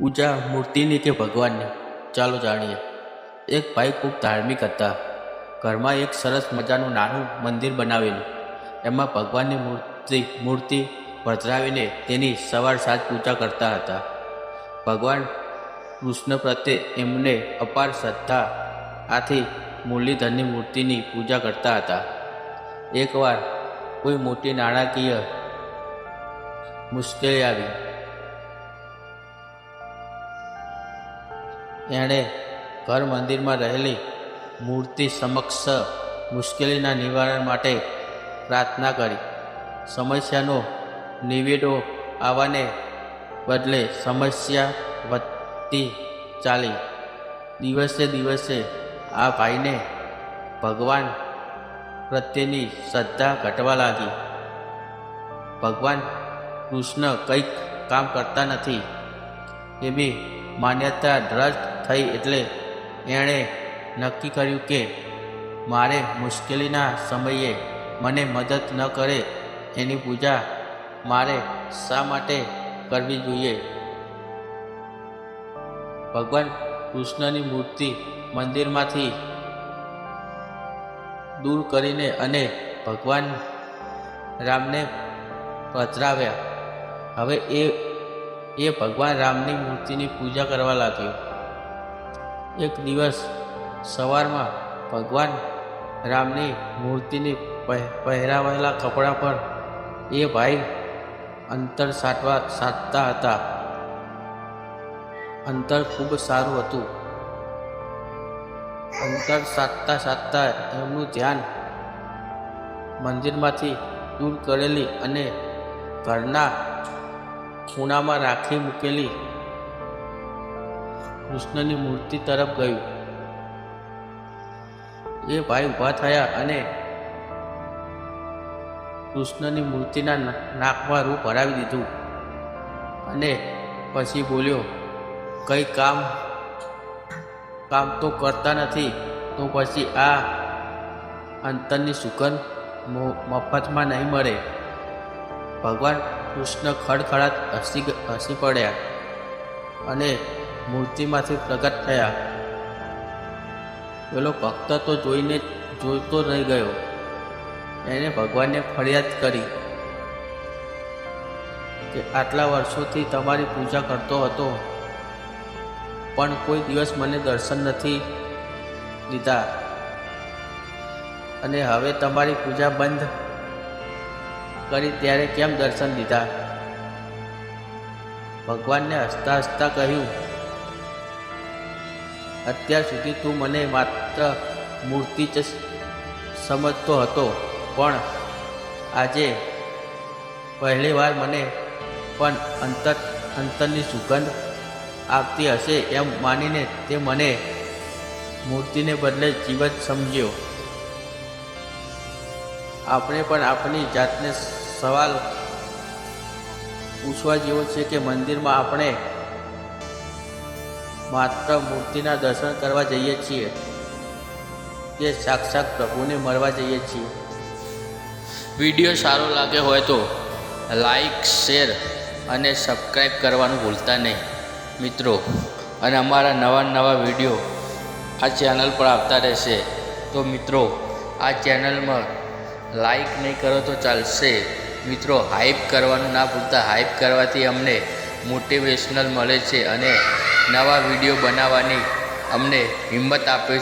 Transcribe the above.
પૂજા મૂર્તિની કે ભગવાનની ચાલો જાણીએ. એક ભાઈ ખૂબ ધાર્મિક હતા. ઘરમાં એક સરસ મજાનું નાનું મંદિર બનાવેલું. એમાં ભગવાનની મૂર્તિ મૂર્તિ પધરાવીને તેની સવાર સાંજ પૂજા કરતા હતા. ભગવાન કૃષ્ણ પ્રત્યે એમને અપાર શ્રદ્ધા આથી મુરલીધરની મૂર્તિની પૂજા કરતા હતા. એકવાર કોઈ મોટી નાણાકીય મુશ્કેલી આવી. એણે ઘર મંદિરમાં રહેલી મૂર્તિ સમક્ષ મુશ્કેલીના નિવારણ માટે પ્રાર્થના કરી. સમસ્યાનો નિવેડો આવવાને બદલે સમસ્યા વધતી ચાલી. દિવસે દિવસે આ ભાઈને ભગવાન પ્રત્યેની શ્રદ્ધા ઘટવા લાગી. ભગવાન કૃષ્ણ કંઈક કામ કરતા નથી. એવી માન્યતા દ્રઢ થઈ એટલે એણે નક્કી કર્યું કે મારે મુશ્કેલીના સમયે મને મદદ ન કરે, એની પૂજા મારે શા માટે કરવી જોઈએ? ભગવાન કૃષ્ણની મૂર્તિ મંદિરમાંથી દૂર કરીને અને ભગવાન રામને પધરાવ્યા. હવે એ એ ભગવાન રામની મૂર્તિની પૂજા કરવા લાગ્યો. એક દિવસ સવારમાં ભગવાન રામની મૂર્તિની પહે- પહેરાવેલા કપડાં પર એ ભાઈ અંતર સાટવા સાધતા હતા. અંતર ખૂબ સારું હતું. અંતર સાધતા સાધતા એમનું ધ્યાન મંદિરમાંથી દૂર કરેલી અને ઘરના ખૂણામાં રાખી મૂકેલી કૃષ્ણની મૂર્તિ તરફ ગયું. એ ભાઈ ઊભા થયા અને કૃષ્ણની મૂર્તિના નાકમાં રૂ હરાવી દીધું. અને પછી બોલ્યો, કંઈ કામ કામ તો કરતા નથી, તો પછી આ અંતરની સુગંધ મફતમાં નહીં મળે. ભગવાન કૃષ્ણ ખડખડાટ હસી હસી પડ્યા. અને મૂર્તિમાંથી પ્રગટ થયા. પેલો ભક્ત તો જોઈને જોતો રહી ગયો. એણે ભગવાનને ફરિયાદ કરી કે આટલા વર્ષોથી તમારી પૂજા કરતો હતો, પણ કોઈ દિવસ મને દર્શન નથી દીધા. અને હવે તમારી પૂજા બંધ કરી ત્યારે કેમ દર્શન દીધા? ભગવાનને હસતા હસતા કહ્યું અત્યાર સુધી તું મને માત્ર મૂર્તિ જ સમજતો હતો, પણ આજે પહેલી વાર મને પણ અંતર, અંતરની સુગંધ આપતી હશે એમ માનીને તે મને મૂર્તિને બદલે જીવત સમજ્યો. આપણે પણ આપણી જાતને સવાલ પૂછવા જેવો છે કે મંદિરમાં આપણે માત્ર મૂર્તિના દર્શન કરવા જઈએ છીએ. કે સાક્ષાત પ્રભુને મળવા જઈએ છીએ. વીડિયો સારો લાગે હોય તો લાઈક, શેર અને સબસ્ક્રાઈબ કરવાનું ભૂલતા નહીં. મિત્રો, અને અમારા નવા નવા વીડિયો આ ચેનલ પર આવતા રહેશે. તો મિત્રો, આ ચેનલમાં લાઈક નહીં કરો તો ચાલશે. મિત્રો, હાઈપ કરવાનું ના ભૂલતા. હાઈપ કરવાથી અમને મોટિવેશનલ મળે છે અને નવા વીડિયો બનાવવાની અમને હિંમત આપે છે.